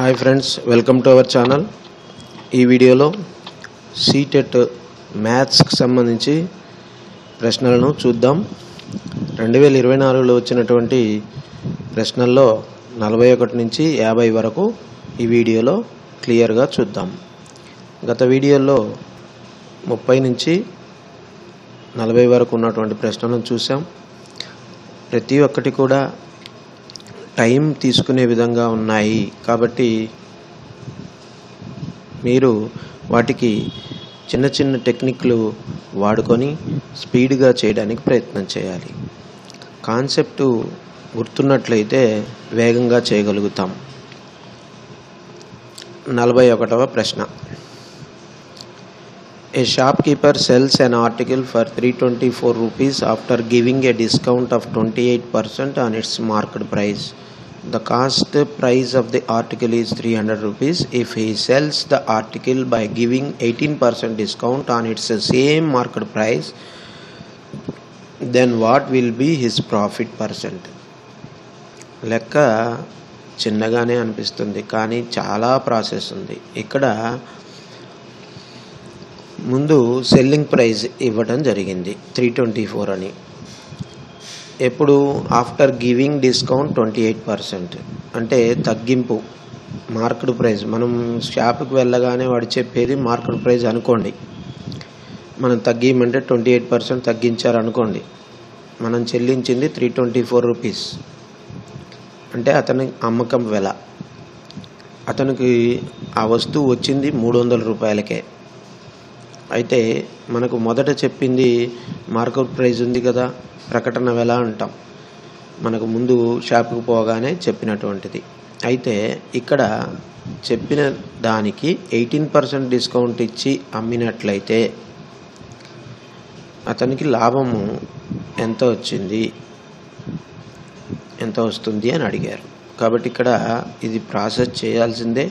Hi friends welcome to our channel. ఈ వీడియోలో CTET మ్యాథ్స్కి సంబంధించి ప్రశ్నలను చూద్దాం. రెండు వేల ఇరవై నాలుగులో వచ్చినటువంటి ప్రశ్నల్లో నలభై ఒకటి నుంచి యాభై వరకు ఈ వీడియోలో క్లియర్గా చూద్దాం. గత వీడియోలో ముప్పై నుంచి నలభై వరకు ఉన్నటువంటి ప్రశ్నలను చూసాం ప్రతి ఒక్కటి కూడా టైం తీసుకునే విధంగా ఉన్నాయి. కాబట్టి మీరు వాటికి చిన్న చిన్న టెక్నిక్లు వాడుకొని స్పీడ్గా చేయడానికి ప్రయత్నం చేయాలి. కాన్సెప్టు గుర్తున్నట్లయితే వేగంగా చేయగలుగుతాం. నలభై ఒకటవ ప్రశ్న. A shopkeeper sells an article for three twenty four rupees after giving a discount of twenty eight percent on its market price The cost price of the article is 300 rupees. If he sells the article by giving 18% discount on its same market price, then what will be his profit percent? లెక్క చిన్నగానే అనిపిస్తుంది కానీ చాలా process ఉంది ఇక్కడ ముందు selling price ఇవ్వడం జరిగింది త్రీ ట్వంటీ ఫోర్ అని ఎప్పుడు after giving discount twenty eight percent. అంటే తగ్గింపు మార్కెట్ ప్రైస్. మనం షాప్కి వెళ్ళగానే వాడు చెప్పేది మార్కెట్ ప్రైస్ అనుకోండి. మనం తగ్గిమంటే ట్వంటీ ఎయిట్ పర్సెంట్ తగ్గించారు అనుకోండి మనం చెల్లించింది త్రీ ట్వంటీ ఫోర్ రూపీస్. అంటే అతని అమ్మకం వెల. అతనికి ఆ వస్తువు వచ్చింది మూడు వందల రూపాయలకే. అయితే మనకు మొదట చెప్పింది మార్కెట్ ప్రైజ్ ఉంది కదా ప్రకటన వెల అంటాం. మనకు ముందు షాప్కి పోగానే చెప్పినటువంటిది. అయితే ఇక్కడ చెప్పిన దానికి ఎయిటీన్ పర్సెంట్ డిస్కౌంట్ ఇచ్చి అమ్మినట్లయితే అతనికి లాభము ఎంత వచ్చింది? ఎంత వస్తుంది అని అడిగారు. కాబట్టి ఇక్కడ ఇది ప్రాసెస్ చేయాల్సిందే.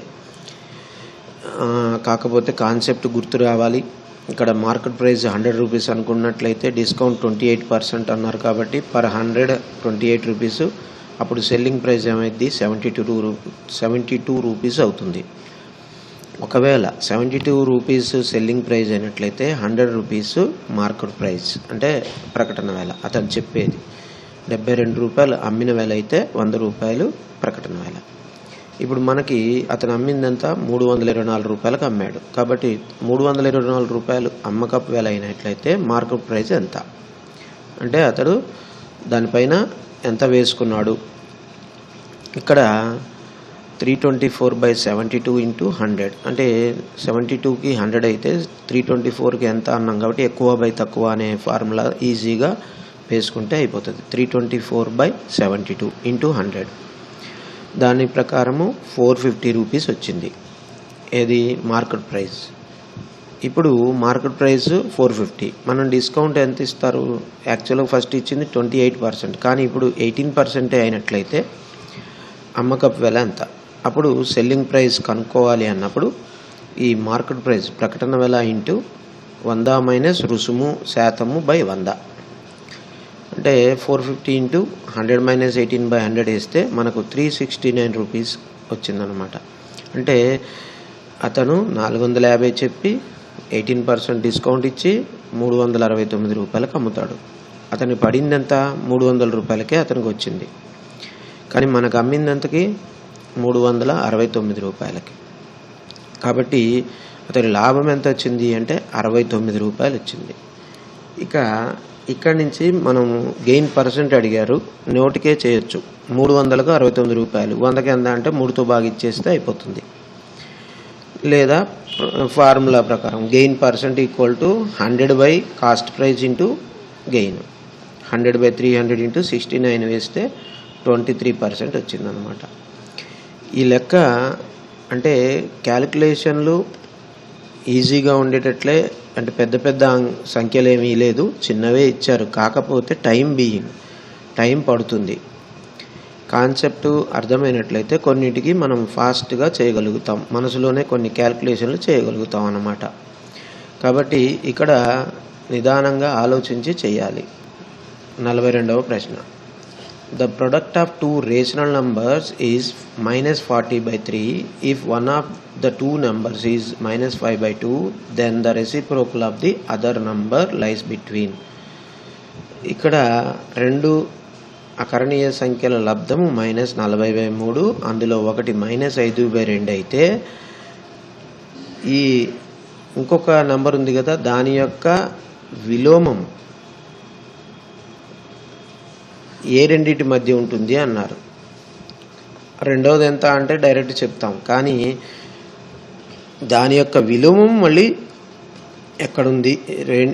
కాకపోతే కాన్సెప్ట్ గుర్తు రావాలి. ఇక్కడ మార్కెట్ ప్రైస్ హండ్రెడ్ రూపీస్ అనుకున్నట్లయితే డిస్కౌంట్ ట్వంటీ ఎయిట్ పర్సెంట్ అన్నారు కాబట్టి per hundred twenty eight rupees. అప్పుడు సెల్లింగ్ ప్రైస్ ఏమైంది సెవెంటీ టూ రూ సెవెంటీ టూ రూపీస్ అవుతుంది. ఒకవేళ seventy two rupees selling price అయినట్లయితే హండ్రెడ్ రూపీస్ మార్కెట్ ప్రైస్ అంటే ప్రకటన వేల అతను చెప్పేది. డెబ్బై రెండు రూపాయలు అమ్మిన వేల అయితే వంద రూపాయలు ప్రకటన వేల ఇప్పుడు మనకి అతను అమ్మిందంతా మూడు వందల ఇరవై నాలుగు రూపాయలకు అమ్మాడు. కాబట్టి మూడు వందల ఇరవై నాలుగు రూపాయలు అమ్మకపు వేల అయినట్లయితే మార్కెట్ ప్రైస్ ఎంత? అంటే అతడు దానిపైన ఎంత వేసుకున్నాడు? ఇక్కడ three twenty four by seventy two into hundred. అంటే సెవెంటీ టూకి హండ్రెడ్ అయితే త్రీ ట్వంటీ ఫోర్కి ఎంత అన్నాం కాబట్టి ఎక్కువ బై తక్కువ అనే ఫార్ములా ఈజీగా వేసుకుంటే అయిపోతుంది. Three twenty four by seventy two into hundred. దాని ప్రకారము ఫోర్ ఫిఫ్టీ రూపీస్ వచ్చింది. ఏది? Market price. ఇప్పుడు మార్కెట్ ప్రైస్ ఫోర్ ఫిఫ్టీ. మనం డిస్కౌంట్ ఎంత ఇస్తారు? యాక్చువల్గా ఫస్ట్ ఇచ్చింది ట్వంటీ ఎయిట్ పర్సెంట్. కానీ ఇప్పుడు ఎయిటీన్ పర్సెంటే అయినట్లయితే అమ్మకపు వెల ఎంత? అప్పుడు సెల్లింగ్ ప్రైస్ కనుక్కోవాలి అన్నప్పుడు ఈ మార్కెట్ ప్రైస్ ప్రకటన వెల ఇంటూ వంద మైనస్ రుసుము శాతము బై వంద. అంటే four fifty into hundred minus eighteen by hundred వేస్తే మనకు త్రీ సిక్స్టీ నైన్ రూపీస్ వచ్చిందనమాట అంటే అతను నాలుగు వందల యాభై చెప్పి ఎయిటీన్ పర్సెంట్ డిస్కౌంట్ ఇచ్చి మూడు వందల అరవై తొమ్మిది రూపాయలకు అమ్ముతాడు. అతని పడిందంత మూడు వందల రూపాయలకే అతనికి వచ్చింది. కానీ మనకు అమ్మిందంతకి మూడు వందల అరవై తొమ్మిది రూపాయలకి. కాబట్టి అతని లాభం ఎంత వచ్చింది అంటే అరవై తొమ్మిది రూపాయలు వచ్చింది. ఇక ఇక్కడి నుంచి మనం గెయిన్ పర్సెంట్ అడిగారు నోటికే చేయొచ్చు. మూడు వందలకు అరవై తొమ్మిది రూపాయలు. వందకి ఎంత అంటే మూడుతో భాగిచ్చేస్తే అయిపోతుంది. లేదా ఫార్ములా ప్రకారం gain percent equal to hundred by cost price into gain hundred by three hundred into sixty nine వేస్తే ట్వంటీ త్రీ పర్సెంట్ వచ్చిందనమాట ఈ లెక్క అంటే క్యాలిక్యులేషన్లు ఈజీగా ఉండేటట్లే అంటే పెద్ద పెద్ద సంఖ్యలు ఏమీ లేదు. చిన్నవే ఇచ్చారు. కాకపోతే టైం బీయింగ్ టైం పడుతుంది. కాన్సెప్ట్ అర్థమైనట్లయితే కొన్నిటికి మనం ఫాస్ట్గా చేయగలుగుతాం. మనసులోనే కొన్ని క్యాల్కులేషన్లు చేయగలుగుతాం అన్నమాట. కాబట్టి ఇక్కడ నిదానంగా ఆలోచించి చేయాలి. నలభై రెండవ ప్రశ్న. The product of two rational numbers is minus 40 by 3 if one of the two numbers is minus 5 by 2 then the reciprocal of the other number lies between ఇక్కడ రెండు అకరణీయ సంఖ్యల లబ్ధము మైనస్ నలభై బై మూడు అందులో ఒకటి మైనస్ ఐదు బై రెండు అయితే ఈ ఇంకొక నంబర్ ఉంది కదా దాని యొక్క విలోమం ఏ రెండింటి మధ్య ఉంటుంది అన్నారు. రెండవది ఎంత అంటే డైరెక్ట్ చెప్తాం. కానీ దాని యొక్క విలోమం మళ్ళీ ఎక్కడుంది?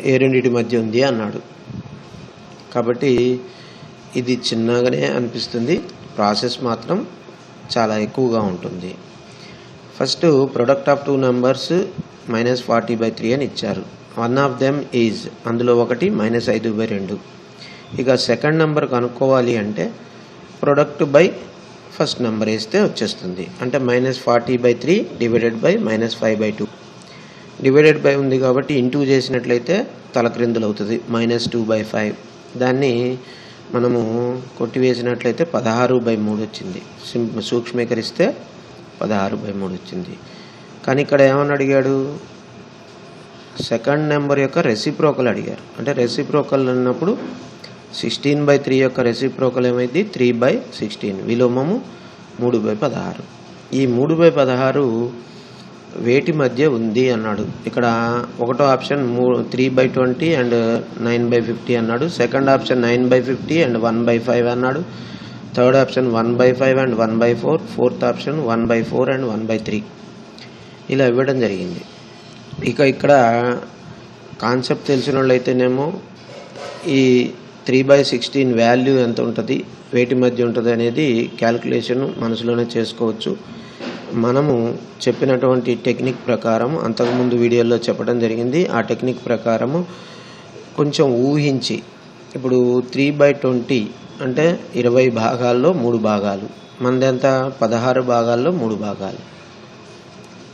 ఏ రెండింటి మధ్య ఉంది అన్నాడు. కాబట్టి ఇది చిన్నగానే అనిపిస్తుంది. ప్రాసెస్ మాత్రం చాలా ఎక్కువగా ఉంటుంది. First product of two numbers minus forty by three అని ఇచ్చారు. వన్ ఆఫ్ దెమ్ ఈజ్ అందులో ఒకటి మైనస్ ఐదు బై రెండు. ఇక సెకండ్ నెంబర్ కనుక్కోవాలి అంటే ప్రొడక్ట్ బై ఫస్ట్ నెంబర్ వేస్తే వచ్చేస్తుంది. అంటే minus forty by three divided by minus five by two divided by ఉంది కాబట్టి ఇంటూ చేసినట్లయితే తలక్రిందులు అవుతుంది. మైనస్ టూ బై ఫైవ్ దాన్ని మనము కొట్టివేసినట్లయితే పదహారు బై మూడు వచ్చింది. సూక్ష్మీకరిస్తే పదహారు బై మూడు వచ్చింది. కానీ ఇక్కడ ఏమని అడిగాడు? సెకండ్ నెంబర్ యొక్క రెసిప్రోకల్ అడిగారు. అంటే రెసిప్రోకల్ అన్నప్పుడు సిక్స్టీన్ బై త్రీ యొక్క రెసిప్రోకల్ ఏమైంది? త్రీ బై సిక్స్టీన్ విలోమము మూడు బై పదహారు. ఈ మూడు బై పదహారు వేటి మధ్య ఉంది అన్నాడు. ఇక్కడ ఒకటో ఆప్షన్ మూ three by twenty and nine by fifty అన్నాడు. Second option nine by fifty and one by five అన్నాడు. Third option one by five and one by four fourth option one by four and one by three ఇలా ఇవ్వడం జరిగింది. ఇక ఇక్కడ concept తెలిసిన వాళ్ళు అయితేనేమో ఈ త్రీ బై సిక్స్టీన్ వాల్యూ ఎంత ఉంటుంది? వేటి మధ్య ఉంటుంది అనేది క్యాలిక్యులేషన్ మనసులోనే చేసుకోవచ్చు. మనము చెప్పినటువంటి టెక్నిక్ ప్రకారం అంతకుముందు వీడియోలో చెప్పడం జరిగింది. ఆ టెక్నిక్ ప్రకారము కొంచెం ఊహించి ఇప్పుడు త్రీ బై ట్వంటీ అంటే ఇరవై భాగాల్లో మూడు భాగాలు. మనదెంత పదహారు భాగాల్లో మూడు భాగాలు.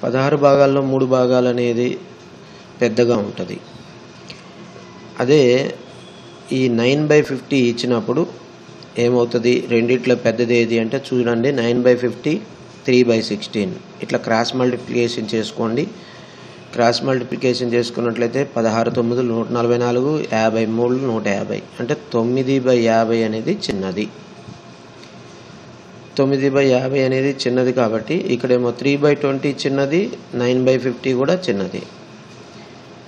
పదహారు భాగాల్లో మూడు భాగాలు అనేది పెద్దగా ఉంటుంది. అదే ఈ నైన్ బై ఫిఫ్టీ ఇచ్చినప్పుడు ఏమవుతుంది? రెండిట్లో పెద్దది ఏది అంటే చూడండి nine by fifty three by sixteen. ఇట్లా క్రాస్ మల్టిప్లికేషన్ చేసుకోండి. క్రాస్ మల్టిప్లికేషన్ చేసుకున్నట్లయితే పదహారు తొమ్మిది నూట నలభై నాలుగు యాభై మూడు నూట యాభై. అంటే తొమ్మిది బై యాభై అనేది చిన్నది. తొమ్మిది బై యాభై అనేది చిన్నది కాబట్టి ఇక్కడేమో త్రీ బై ట్వంటీ చిన్నది నైన్ బై ఫిఫ్టీ కూడా చిన్నది.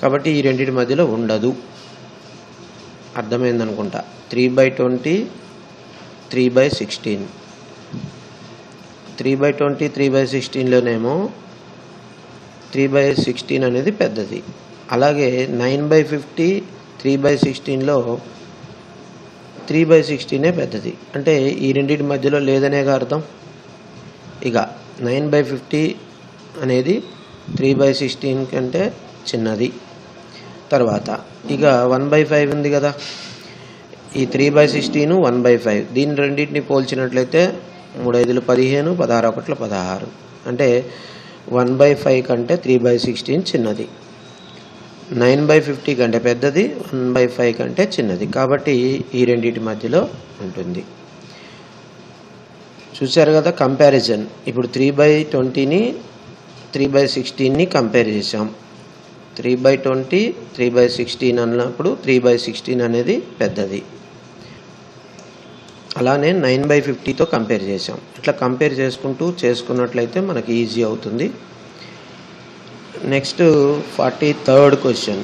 కాబట్టి ఈ రెండింటి మధ్యలో ఉండదు. అర్థమైంది అనుకుంటా three by twenty three by sixteen. Three by twenty three by సిక్స్టీన్లోనేమో three by sixteen అనేది పెద్దది. అలాగే nine by fifty three by సిక్స్టీన్లో త్రీ బై సిక్స్టీనే పెద్దది. అంటే ఈ రెండింటి మధ్యలో లేదనేగా అర్థం? ఇక నైన్ బై ఫిఫ్టీ అనేది త్రీ బై సిక్స్టీన్ కంటే చిన్నది. తర్వాత ఇక వన్ బై ఫైవ్ ఉంది కదా. ఈ three by sixteen one by five. దీని రెండింటిని పోల్చినట్లయితే మూడు ఐదులు పదిహేను పదహారు ఒకట్ల పదహారు. అంటే వన్ బై ఫైవ్ కంటే త్రీ బై సిక్స్టీన్ చిన్నది. నైన్ బై ఫిఫ్టీ కంటే పెద్దది వన్ బై ఫైవ్ కంటే చిన్నది. కాబట్టి ఈ రెండింటి మధ్యలో ఉంటుంది. చూశారు కదా కంపారిజన్. ఇప్పుడు త్రీ బై ట్వంటీని త్రీ బై సిక్స్టీన్ని కంపేర్ చేసాం three by twenty three by sixteen అన్నప్పుడు త్రీ బై సిక్స్టీన్ అనేది పెద్దది. అలానే నైన్ బై ఫిఫ్టీతో కంపేర్ చేసాం ఇట్లా కంపేర్ చేసుకుంటూ చేసుకున్నట్లయితే మనకి ఈజీ అవుతుంది. Next forty third question.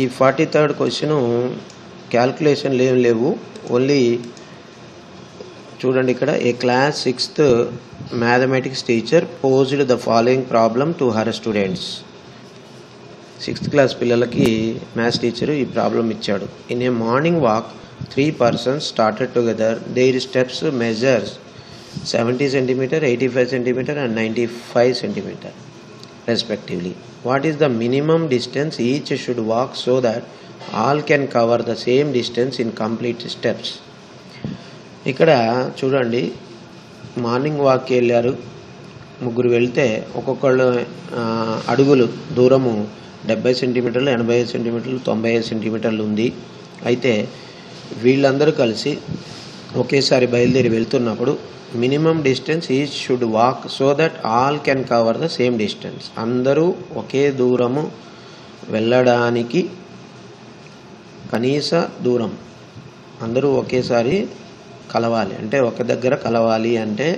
ఈ ఫార్టీ థర్డ్ క్వశ్చన్ క్యాల్కులేషన్లు ఏం లేవు. ఓన్లీ చూడండి ఇక్కడ a class sixth mathematics teacher posed the following problem to her students. Sixth class పిల్లలకి మ్యాథ్స్ టీచర్ ఈ ప్రాబ్లం ఇచ్చాడు. In a morning walk three persons started together their steps measures seventy centimeter eighty five centimeter and ninety five centimeter respectively what is the minimum distance each should walk so that all can cover the same distance in complete steps ఇక్కడ చూడండి morning వాక్కి వెళ్ళారు. ముగ్గురు వెళ్తే ఒక్కొక్కళ్ళు అడుగులు దూరము డెబ్బై సెంటీమీటర్లు ఎనభై ఐదు సెంటీమీటర్లు తొంభై ఐదు సెంటీమీటర్లు ఉంది. అయితే వీళ్ళందరూ కలిసి ఒకేసారి బయలుదేరి వెళ్తున్నప్పుడు minimum distance each should walk so that all can cover the same distance అందరూ ఒకే దూరము వెళ్ళడానికి కనీస దూరం అందరూ ఒకేసారి కలవాలి. అంటే ఒక దగ్గర కలవాలి అంటే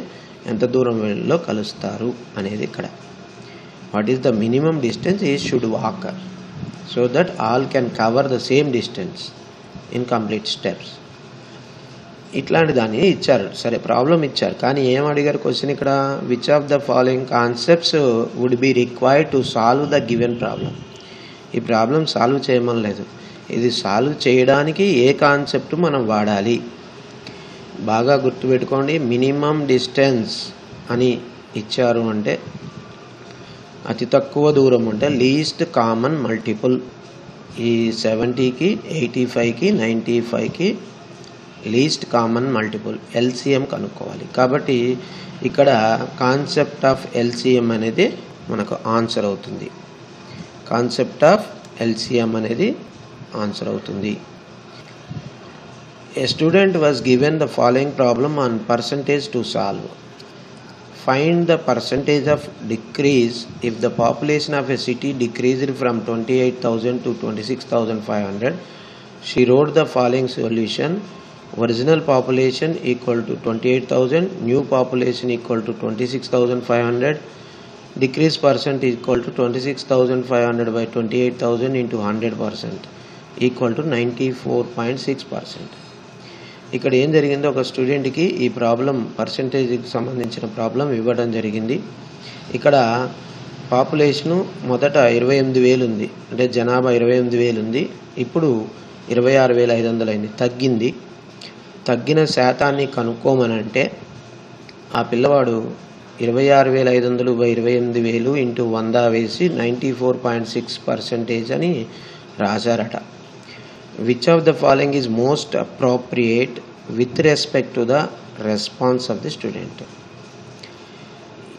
ఎంత దూరం వెళ్ళో కలుస్తారు అనేది ఇక్కడ. What is the minimum distance each should walk. So that all can cover the same distance in complete steps. ఇట్లాంటి దాన్ని ఇచ్చారు. సరే ప్రాబ్లం ఇచ్చారు. కానీ ఏం అడిగారు క్వశ్చన్ ఇక్కడ? Which of the following concepts would be required to solve the given problem ఈ ప్రాబ్లం సాల్వ్ చేయమని లేదు. ఇది సాల్వ్ చేయడానికి ఏ కాన్సెప్ట్ మనం వాడాలి? బాగా గుర్తుపెట్టుకోండి. మినిమం డిస్టెన్స్ అని ఇచ్చారు అంటే అతి తక్కువ దూరం అంటే లీస్ట్ కామన్ మల్టిపుల్ ఈ సెవెంటీకి ఎయిటీ ఫైవ్కి నైంటీ ఫైవ్కి లీస్ట్ కామన్ మల్టిపుల్ ఎల్సిఎం కనుక్కోవాలి. కాబట్టి ఇక్కడ కాన్సెప్ట్ ఆఫ్ ఎల్సిఎం అనేది మనకు ఆన్సర్ అవుతుంది. కాన్సెప్ట్ ఆఫ్ ఎల్సిఎం అనేది ఆన్సర్ అవుతుంది. A student was given the following problem on percentage to solve find the percentage of decrease if the population of a city decreased from 28000 to 26500 she wrote the following solution. Original population equal to 28000 new population equal to 26500 decrease percent equal to 26500 by 28000 into 100 percent equal to 94.6 percent ఇక్కడ ఏం జరిగిందో ఒక స్టూడెంట్కి ఈ problem పర్సంటేజ్కి సంబంధించిన problem ఇవ్వడం జరిగింది. ఇక్కడ పాపులేషను మొదట ఇరవై ఎనిమిది వేలు ఉంది. అంటే జనాభా ఇరవై ఎనిమిది వేలు ఉంది. ఇప్పుడు ఇరవై ఆరు వేల ఐదు వందలు అయింది తగ్గింది. తగ్గిన శాతాన్ని కనుక్కోమని అంటే ఆ పిల్లవాడు ఇరవై ఆరు వేల ఐదు వందలు బై ఇరవై ఎనిమిది వేలు ఇంటూ వంద వేసి ninety four point six percentage అని రాశారట. Which of the following is most appropriate with respect to the response of the student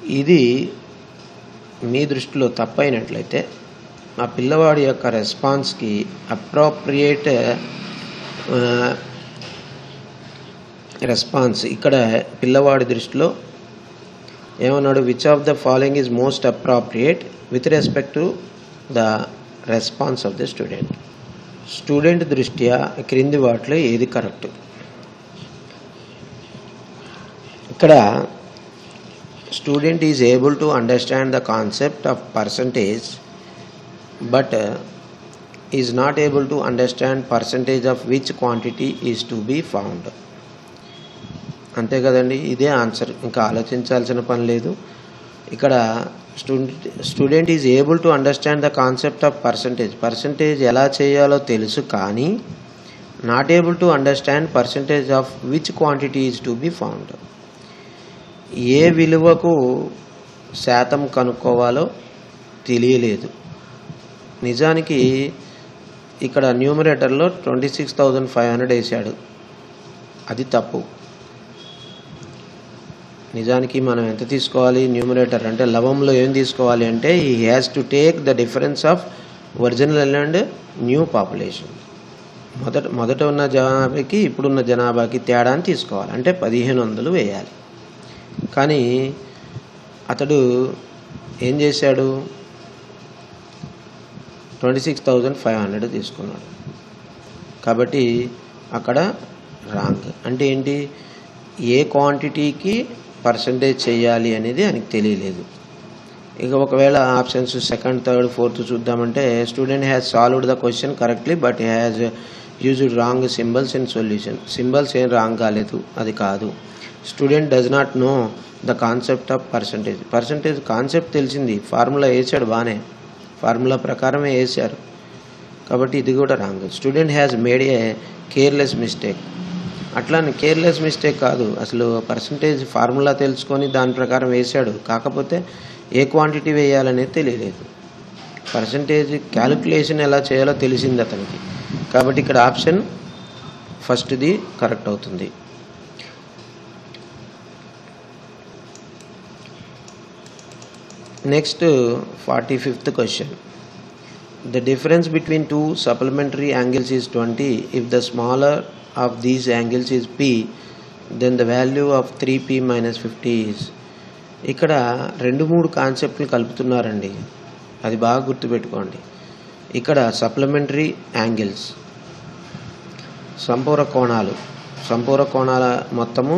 ఇది మీ దృష్టిలో తప్పైనట్లయితే ఆ పిల్లవాడి యొక్క రెస్పాన్స్కి అప్రోప్రియేట్ రెస్పాన్స్ ఇక్కడ పిల్లవాడి దృష్టిలో ఏమన్నాడు? Which of the following is most appropriate with respect to the response of the student student దృష్ట్యా క్రింది వాటిలో ఏది కరెక్ట్? ఇక్కడ student is able to understand the concept of percentage but is not able to understand percentage of which quantity is to be found. అంతే కదండి? ఇదే answer. ఇంకా ఆలోచించాల్సిన పని లేదు. ఇక్కడ student student is able to understand the concept of percentage. Percentage ఎలా చేయాలో తెలుసు కానీ not able to understand percentage of which quantity is to be found. ఏ విలువకు శాతం కనుక్కోవాలో తెలియలేదు. నిజానికి ఇక్కడ న్యూమరేటర్లో twenty six thousand five hundred వేసాడు. అది తప్పు. నిజానికి మనం ఎంత తీసుకోవాలి? న్యూమరేటర్ అంటే లవంలో ఏం తీసుకోవాలి అంటే he has to take the difference of original and new population మొదట మొదట ఉన్న జనాభాకి ఇప్పుడున్న జనాభాకి తేడాని తీసుకోవాలి. అంటే పదిహేను వందలు వేయాలి. కానీ అతడు ఏం చేశాడు? Twenty six thousand five hundred తీసుకున్నాడు. కాబట్టి అక్కడ రాంగ్. అంటే ఏంటి? ఏ క్వాంటిటీకి పర్సంటేజ్ చేయాలి అనేది ఆయనకు తెలియలేదు. ఇక ఒకవేళ ఆప్షన్స్ సెకండ్ థర్డ్ ఫోర్త్ చూద్దామంటే student has solved the question correctly but has used wrong symbols in solution symbols ఏం రాంగ్ కాలేదు అది కాదు. Student does not know the concept of percentage percentage concept తెలిసింది ఫార్ములా వేసాడు బాగానే ఫార్ములా ప్రకారమే వేశారు. కాబట్టి ఇది కూడా wrong student has made a careless mistake అట్లా కేర్లెస్ మిస్టేక్ కాదు. అసలు పర్సంటేజ్ ఫార్ములా తెలుసుకొని దాని ప్రకారం వేశాడు. కాకపోతే ఏ క్వాంటిటీ వేయాలనేది తెలియలేదు. పర్సంటేజ్ క్యాలిక్యులేషన్ ఎలా చేయాలో తెలిసింది అతనికి. కాబట్టి ఇక్కడ ఆప్షన్ ఫస్ట్ది కరెక్ట్ అవుతుంది. Next forty fifth question the difference between two supplementary angles is twenty if the smaller of these angles is P then the value of three P minus fifty ఇక్కడ రెండు మూడు కాన్సెప్ట్లు కలుపుతున్నారండి. అది బాగా గుర్తుపెట్టుకోండి. ఇక్కడ సప్లిమెంటరీ యాంగిల్స్ సంపూర కోణాలు సంపూర కోణాల మొత్తము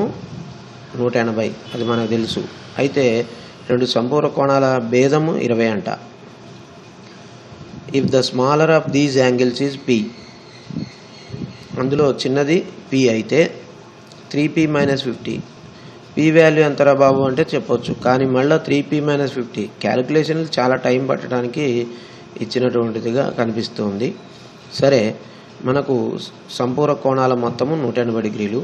నూట ఎనభై అది మనకు తెలుసు. అయితే రెండు సంపూర కోణాల భేదము ఇరవై అంట. If the smaller of these angles is P అందులో చిన్నది పి అయితే three P minus fifty P value ఎంతరా బాబు అంటే చెప్పొచ్చు. కానీ మళ్ళీ త్రీ పీ మైనస్ ఫిఫ్టీ క్యాలిక్యులేషన్లు చాలా టైం పట్టడానికి ఇచ్చినటువంటిదిగా కనిపిస్తుంది. సరే మనకు సంపూర కోణాల మొత్తము నూట ఎనభై డిగ్రీలు.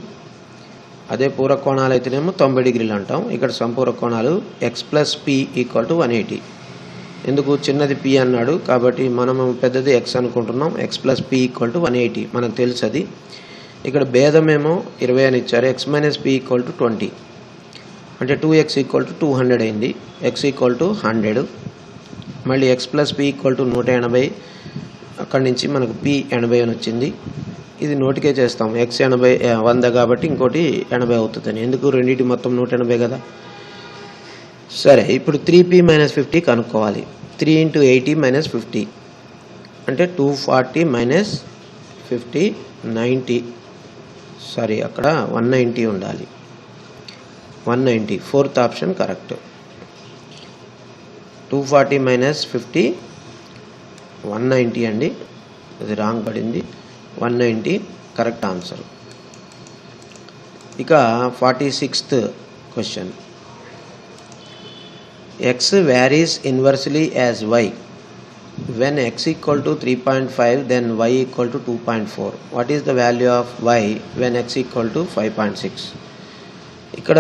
అదే పూర కోణాలు అయితేనేమో తొంభై డిగ్రీలు అంటాం. ఇక్కడ సంపూర కోణాలు X plus P equal to one eighty ఎందుకు చిన్నది పి అన్నాడు? కాబట్టి మనము పెద్దది ఎక్స్ అనుకుంటున్నాం. X plus P equal to one eighty మనకు తెలుసు అది ఇక్కడ భేదమేమో ఇరవై అని ఇచ్చారు. X minus P equal to twenty అంటే two X equal to two hundred అయింది. ఎక్స్ ఈక్వల్ టు హండ్రెడ్ మళ్ళీ X plus P equal to నూట ఎనభై. అక్కడి నుంచి మనకు పి ఎనభై అని వచ్చింది. ఇది నోటికే చేస్తాం. ఎక్స్ ఎనభై వంద కాబట్టి ఇంకోటి ఎనభై అవుతుందని. ఎందుకు? రెండింటి మొత్తం నూట ఎనభై కదా. సరే ఇప్పుడు త్రీ పీ మైనస్ ఫిఫ్టీ కనుక్కోవాలి. Three into eighty minus fifty అంటే two forty minus fifty ninety sorry అక్కడ వన్ నైంటీ ఉండాలి. One ninety fourth option correct two forty minus fifty one ninety అండి. అది రాంగ్ పడింది. వన్ నైంటీ కరెక్ట్ ఆన్సర్ ఇక forty sixth question x varies inversely as y. When x equal to 3.5 then y equal to 2.4 what is the value of y when x equal to 5.6 ఇక్కడ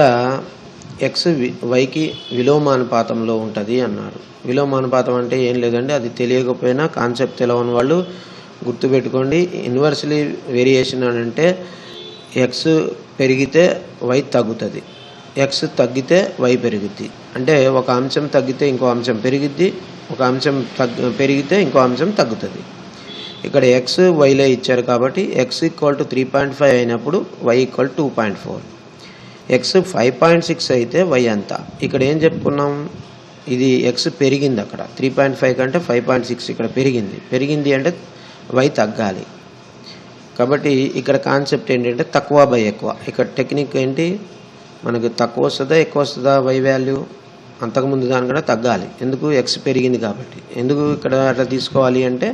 X వైకి విలోమానుపాతంలో ఉంటుంది అన్నారు. విలోమానుపాతం అంటే ఏం లేదండి అది తెలియకపోయినా కాన్సెప్ట్ తెలవని వాళ్ళు గుర్తుపెట్టుకోండి. ఇన్వర్స్లీ వేరియేషన్ అని అంటే ఎక్స్ పెరిగితే వై తగ్గుతుంది. ఎక్స్ తగ్గితే వై పెరుగుద్ది. అంటే ఒక అంశం తగ్గితే ఇంకో అంశం పెరిగిద్ది ఒక అంశం తగ్గ పెరిగితే ఇంకో అంశం తగ్గుతుంది. ఇక్కడ ఎక్స్ వైలే ఇచ్చారు కాబట్టి X equal to three point five అయినప్పుడు Y equal two point four X five point six అయితే వై అంత ఇక్కడ ఏం చెప్పుకున్నాం? ఇది ఎక్స్ పెరిగింది అక్కడ. త్రీ పాయింట్ ఫైవ్ కంటే ఫైవ్ పాయింట్ సిక్స్ ఇక్కడ పెరిగింది. పెరిగింది అంటే వై తగ్గాలి. కాబట్టి ఇక్కడ కాన్సెప్ట్ ఏంటంటే తక్కువ బై ఎక్కువ. ఇక్కడ టెక్నిక్ ఏంటి? మనకు తక్కువ వస్తుందా ఎక్కువ వస్తుందా వై వాల్యూ అంతకుముందు దానికన్నా తగ్గాలి. ఎందుకు? ఎక్స్ పెరిగింది కాబట్టి. ఎందుకు ఇక్కడ అట్లా తీసుకోవాలి అంటే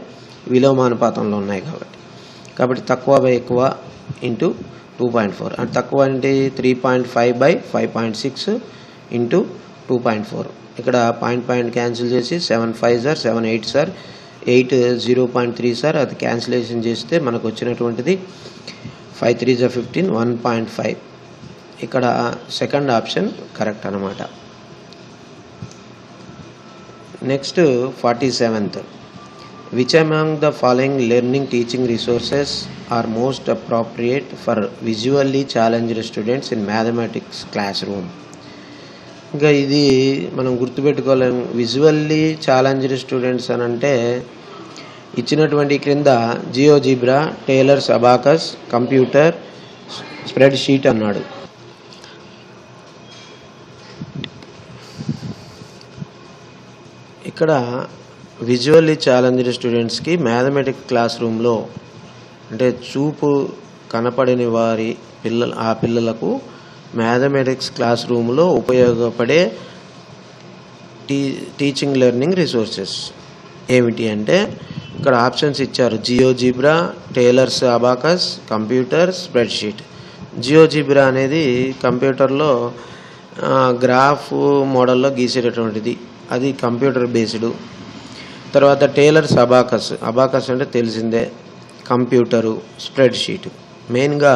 విలోమానుపాతంలో ఉన్నాయి కాబట్టి. కాబట్టి తక్కువ బై ఎక్కువ ఇంటూ టూ పాయింట్ ఫోర్ అంటే తక్కువ అంటే three point five by five point six into two point four ఇక్కడ పాయింట్ పాయింట్ క్యాన్సిల్ చేసి seven five sir seven eight sir eight zero point three sir అది క్యాన్సిలేషన్ చేస్తే మనకు వచ్చినటువంటిది ఫైవ్ త్రీ జా ఫిఫ్టీన్ వన్ పాయింట్ ఫైవ్ ఇక్కడ second option correct అనమాట next forty seventh. Which among the following learning teaching resources are most appropriate for visually challenged students in mathematics class room ఇంకా ఇది మనం గుర్తుపెట్టుకోలేం. Visually challenged students అని అంటే ఇచ్చినటువంటి క్రింద GeoGebra Taylor's abacus computer spreadsheet అన్నాడు. ఇక్కడ విజువల్లీ ఛాలెంజ్డ్ స్టూడెంట్స్కి మ్యాథమెటిక్ క్లాస్ రూమ్లో అంటే చూపు కనపడని వారి పిల్లల ఆ పిల్లలకు మ్యాథమెటిక్స్ క్లాస్ రూమ్లో ఉపయోగపడే టీ టీచింగ్ లెర్నింగ్ రిసోర్సెస్ ఏమిటి అంటే ఇక్కడ ఆప్షన్స్ ఇచ్చారు. GeoGebra Taylor's abacus computer spreadsheet. GeoGebra అనేది కంప్యూటర్లో గ్రాఫ్ మోడల్లో గీసేటటువంటిది. అది కంప్యూటర్ బేస్డ్. తర్వాత టేలర్స్ అబాకస్. అబాకస్ అంటే తెలిసిందే. కంప్యూటరు స్ప్రెడ్ షీట్ మెయిన్గా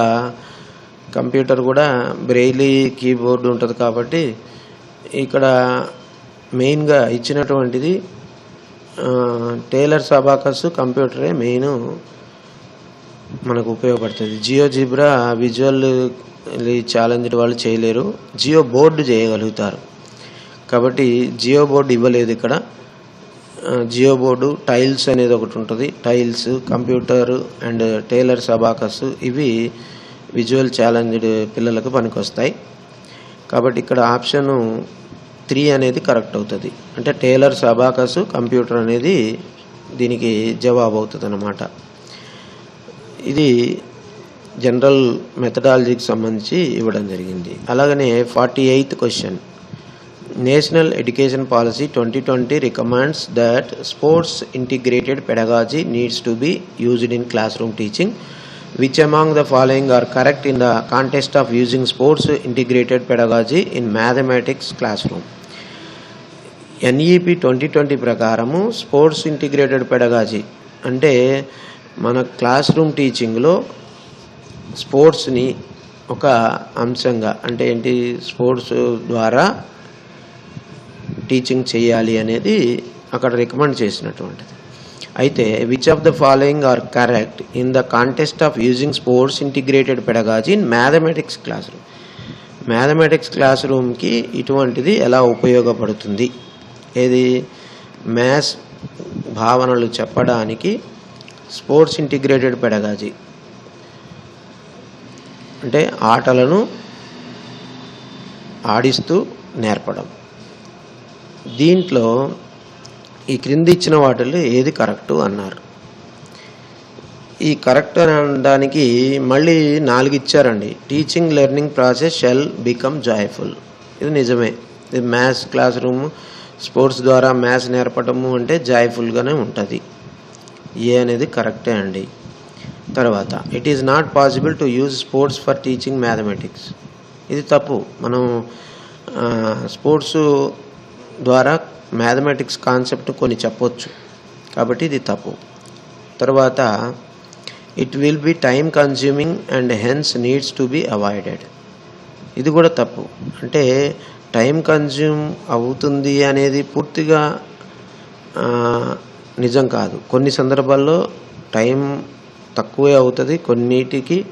కంప్యూటర్ కూడా బ్రెయిలీ కీబోర్డ్ ఉంటుంది కాబట్టి ఇక్కడ మెయిన్గా ఇచ్చినటువంటిది టేలర్స్ అబాకస్ కంప్యూటరే మెయిన్ మనకు ఉపయోగపడుతుంది. జియో జిబ్రా విజువల్ ఛాలెంజ్డ్ వాళ్ళు చేయలేరు. జియో బోర్డు చేయగలుగుతారు. కాబట్టి జియో బోర్డు ఇవ్వలేదు ఇక్కడ. జియో బోర్డు టైల్స్ అనేది ఒకటి ఉంటుంది. Tiles computer and Taylor's abacus ఇవి విజువల్ ఛాలెంజ్డ్ పిల్లలకు పనికొస్తాయి. కాబట్టి ఇక్కడ ఆప్షను త్రీ అనేది కరెక్ట్ అవుతుంది. అంటే టైలర్ సబాకస్ కంప్యూటర్ అనేది దీనికి జవాబు అవుతుంది అన్నమాట ఇది జనరల్ మెథడాలజీకి సంబంధించి ఇవ్వడం జరిగింది. అలాగనే forty eighth question. National education policy twenty twenty recommends that sports integrated pedagogy needs to be used in class room teaching which among the following are correct in the context of using sports integrated pedagogy in mathematics class room NEP twenty twenty ప్రకారము sports integrated pedagogy అంటే మన class room టీచింగ్లో స్పోర్ట్స్ని ఒక అంశంగా అంటే ఏంటి sports ద్వారా teaching చేయాలి అనేది అక్కడ రికమెండ్ చేసినటువంటిది. అయితే which of the following are correct in the context of using sports integrated pedagogy in mathematics class room mathematics class రూమ్కి ఇటువంటిది ఎలా ఉపయోగపడుతుంది? ఏది? మ్యాథ్స్ భావనలు చెప్పడానికి స్పోర్ట్స్ ఇంటిగ్రేటెడ్ పెడగాజీ అంటే ఆటలను ఆడిస్తూ నేర్పడం. దీంట్లో ఈ క్రింది ఇచ్చిన వాటిలో ఏది కరెక్టు అన్నారు. ఈ కరెక్ట్ అనడానికి మళ్ళీ నాలుగు ఇచ్చారండి. Teaching learning process shall become joyful ఇది నిజమే. ఇది మ్యాథ్స్ క్లాస్ రూమ్ స్పోర్ట్స్ ద్వారా మ్యాథ్స్ నేర్పడము అంటే జాయ్ఫుల్గానే ఉంటుంది. ఏ అనేది కరెక్టే అండి. తర్వాత it is not possible to use sports for teaching mathematics ఇది తప్పు. మనం స్పోర్ట్స్ ద్వారా మ్యాథమెటిక్స్ కాన్సెప్ట్ కొన్ని చెప్పొచ్చు. కాబట్టి ఇది తప్పు. తర్వాత it will be time consuming and hence needs to be avoided ఇది కూడా తప్పు. అంటే టైం కన్జ్యూమ్ అవుతుంది అనేది పూర్తిగా నిజం కాదు. కొన్ని సందర్భాల్లో టైం తక్కువే అవుతుంది. కొన్నిటికి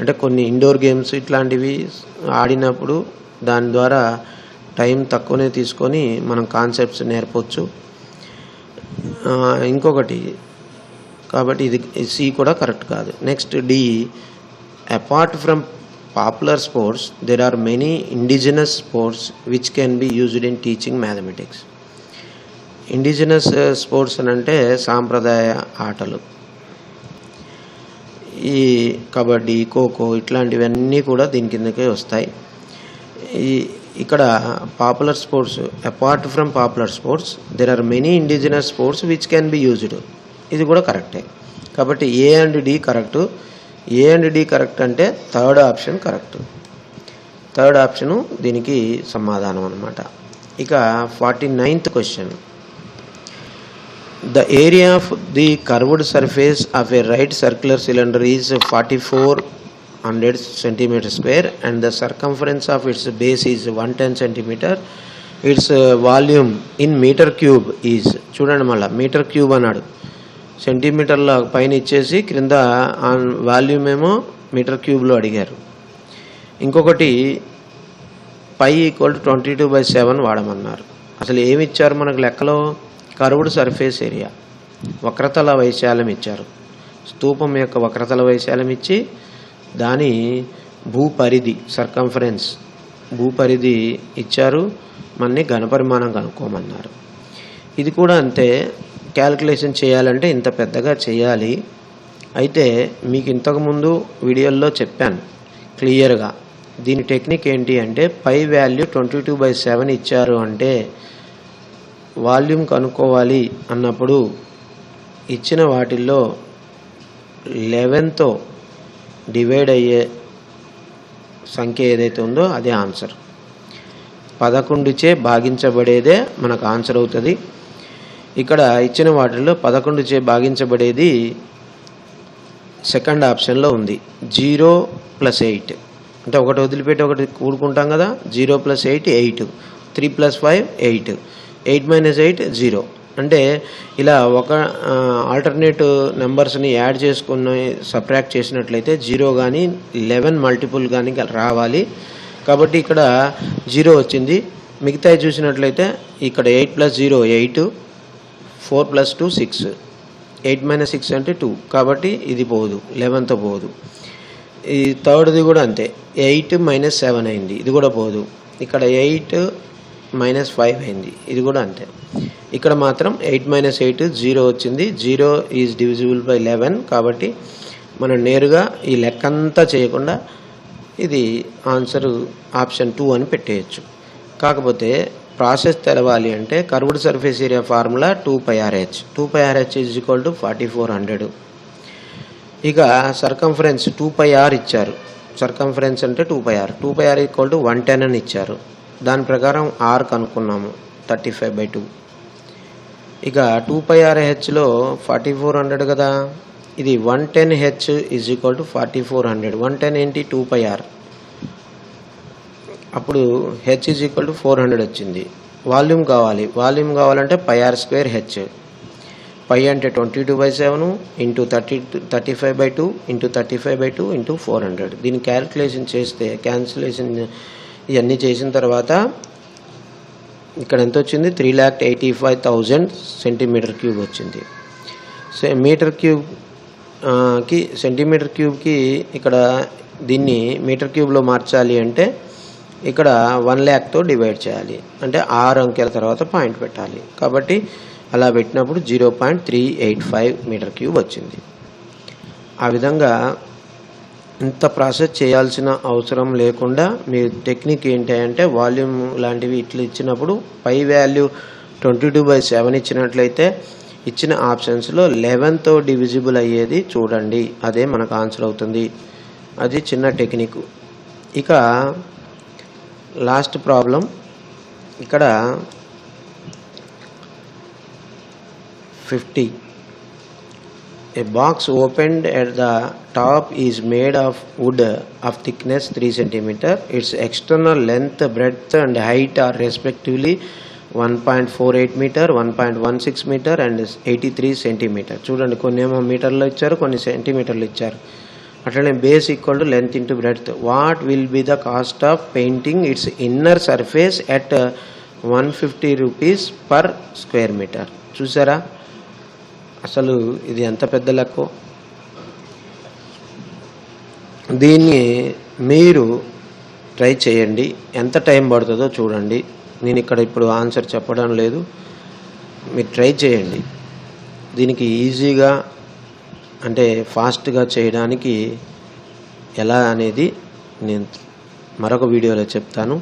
అంటే కొన్ని ఇండోర్ గేమ్స్ ఇట్లాంటివి ఆడినప్పుడు దాని ద్వారా టైం తక్కువనే తీసుకొని మనం కాన్సెప్ట్స్ నేర్పవచ్చు ఇంకొకటి కాబట్టి ఇది సి కూడా కరెక్ట్ కాదు. Next D apart from popular sports there are many indigenous sports which can be used in teaching mathematics indigenous sports అని అంటే సాంప్రదాయ ఆటలు. ఈ కబడ్డీ ఖోఖో ఇట్లాంటివన్నీ కూడా దీని కిందకే వస్తాయి. ఈ ఇక్కడ popular sports apart from popular sports there are many indigenous sports which can be used ఇది కూడా కరెక్టే కాబట్టి A and D correct A and D correct అంటే third option correct third option దీనికి సమాధానం అనమాట ఇక forty ninth question the area of the curved surface of a right circular cylinder is forty four 4400 centimeter square and the circumference of its base is 110 centimeter. Its volume in meter cube cube చూడండి మళ్ళీ metre cube అన్నాడు. సెంటీమీటర్ల పైన ఇచ్చేసి క్రింద volume ఏమో metre క్యూబ్లో అడిగారు. ఇంకొకటి pi equal to twenty two by seven వాడమన్నారు. అసలు ఏమి ఇచ్చారు మనకు లెక్కలో? కరువుడ్ సర్ఫేస్ ఏరియా వక్రతల వైశాల్యం ఇచ్చారు. స్తూపం యొక్క వక్రతల వైశాల్యం ఇచ్చి దాని భూపరిధి సర్కంఫరెన్స్ భూపరిధి ఇచ్చారు. మన్ని ఘనపరిమాణం కనుక్కోమన్నారు. ఇది కూడా అంతే. క్యాల్కులేషన్ చేయాలంటే ఇంత పెద్దగా చేయాలి. అయితే మీకు ఇంతకుముందు వీడియోల్లో చెప్పాను క్లియర్గా. దీని టెక్నిక్ ఏంటి అంటే pi value twenty two by seven ఇచ్చారు అంటే వాల్యూమ్ కనుక్కోవాలి అన్నప్పుడు ఇచ్చిన వాటిల్లో లెవెన్తో డివైడ్ అయ్యే సంఖ్య ఏదైతే ఉందో అదే ఆన్సర్ పదకొండుచే భాగించబడేదే మనకు ఆన్సర్ అవుతుంది. ఇక్కడ ఇచ్చిన వాటిల్లో పదకొండుచే భాగించబడేది సెకండ్ ఆప్షన్లో ఉంది. జీరో ప్లస్ ఎయిట్ అంటే ఒకటి వదిలిపెట్టి ఒకటి కూడుకుంటాం కదా? Zero plus eight eight three plus five eight eight minus eight zero అంటే ఇలా ఒక ఆల్టర్నేట్ నెంబర్స్ని యాడ్ చేసుకుని సబ్ట్రాక్ట్ చేసినట్లయితే జీరో కానీ లెవెన్ మల్టిపుల్ కానీ రావాలి. కాబట్టి ఇక్కడ జీరో వచ్చింది. మిగతాయి చూసినట్లయితే ఇక్కడ eight plus zero eight four plus two six eight minus six అంటే టూ కాబట్టి ఇది పోదు. లెవెన్తో పోదు. ఈ థర్డ్ది కూడా అంతే. ఎయిట్ మైనస్ సెవెన్ అయింది. ఇది కూడా పోదు. ఇక్కడ ఎయిట్ మైనస్ ఫైవ్ అయింది. ఇది కూడా అంతే. ఇక్కడ మాత్రం ఎయిట్ మైనస్ ఎయిట్ జీరో వచ్చింది. Zero is divisible by eleven కాబట్టి మనం నేరుగా ఈ లెక్క అంతా చేయకుండా ఇది ఆన్సర్ ఆప్షన్ టూ అని పెట్టేయచ్చు. కాకపోతే ప్రాసెస్ తెలవాలి అంటే curved surface area formula two pi r h two pi r h is equal to forty four hundred. ఇక సర్కంఫరెన్స్ టూ పై ఆర్ ఇచ్చారు. సర్కంఫరెన్స్ అంటే two pi R. Two pi R equal to one ten అని ఇచ్చారు. దాని ప్రకారం R కనుక్కున్నాము. Thirty five by two. ఇక two pi R హెచ్లో forty four hundred కదా. ఇది one ten H is equal to forty four hundred one ten ఏంటి? Two pi R అప్పుడు h is equal to four hundred వచ్చింది. Volume కావాలి. Volume కావాలంటే pi r square h pi అంటే twenty two by seven into thirty thirty five by two into thirty five by two into four hundred దీన్ని calculation చేస్తే cancellation ఇవన్నీ చేసిన తర్వాత ఇక్కడ ఎంత వచ్చింది? Three lakh eighty five thousand centimetre cube వచ్చింది సో మీటర్ క్యూబ్కి సెంటీమీటర్ క్యూబ్కి ఇక్కడ దీన్ని మీటర్ క్యూబ్లో మార్చాలి అంటే ఇక్కడ వన్ ల్యాక్తో డివైడ్ చేయాలి. అంటే ఆరు అంకెల తర్వాత పాయింట్ పెట్టాలి. కాబట్టి అలా పెట్టినప్పుడు zero point three eight five metre cube వచ్చింది. ఆ విధంగా ఇంత ప్రాసెస్ చేయాల్సిన అవసరం లేకుండా మీ టెక్నిక్ ఏంటి అంటే వాల్యూమ్ లాంటివి ఇట్లా ఇచ్చినప్పుడు pi value twenty two by seven ఇచ్చినట్లయితే ఇచ్చిన ఆప్షన్స్లో లెవెన్తో డివిజిబుల్ అయ్యేది చూడండి. అదే మనకు ఆన్సర్ అవుతుంది. అది చిన్న టెక్నిక్. ఇక లాస్ట్ ప్రాబ్లం. ఇక్కడ fifty. A box opened at the top at made of wood of thickness three centimetre its external length Its and height are respectively one point four eight metre one point one six metre and eighty three centimetre చూడండి కొన్ని ఏమో మీటర్లో ఇచ్చారు కొన్ని సెంటీమీటర్లు ఇచ్చారు అట్లనే base equal to length into breadth what will be the cost of painting its inner surface at one fifty rupees per square metre చూసారా అసలు ఇది ఎంత పెద్ద లెక్క. దీన్ని మీరు ట్రై చేయండి. ఎంత టైం పడుతుందో చూడండి. నేను ఇక్కడ ఇప్పుడు ఆన్సర్ చెప్పడం లేదు. మీరు ట్రై చేయండి. దీనికి ఈజీగా అంటే ఫాస్ట్గా చేయడానికి ఎలా అనేది నేను మరొక వీడియోలో చెప్తాను.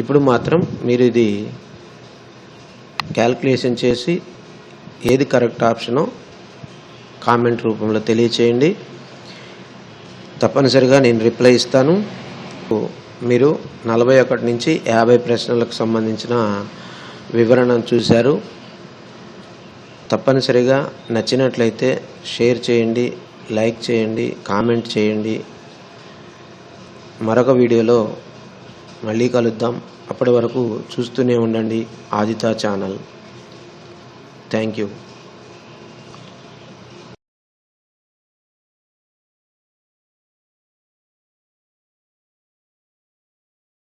ఇప్పుడు మాత్రం మీరు ఇది క్యాల్కులేషన్ చేసి ఏది కరెక్ట్ ఆప్షనో కామెంట్ రూపంలో తెలియచేయండి. తప్పనిసరిగా నేను రిప్లై ఇస్తాను. మీరు నలభై ఒకటి నుంచి యాభై ప్రశ్నలకు సంబంధించిన వివరణ చూశారు. తప్పనిసరిగా నచ్చినట్లయితే షేర్ చేయండి లైక్ చేయండి కామెంట్ చేయండి. మరొక వీడియోలో మళ్ళీ కలుద్దాం. అప్పటి వరకు చూస్తూనే ఉండండి ఆదిత ఛానల్. Thank you.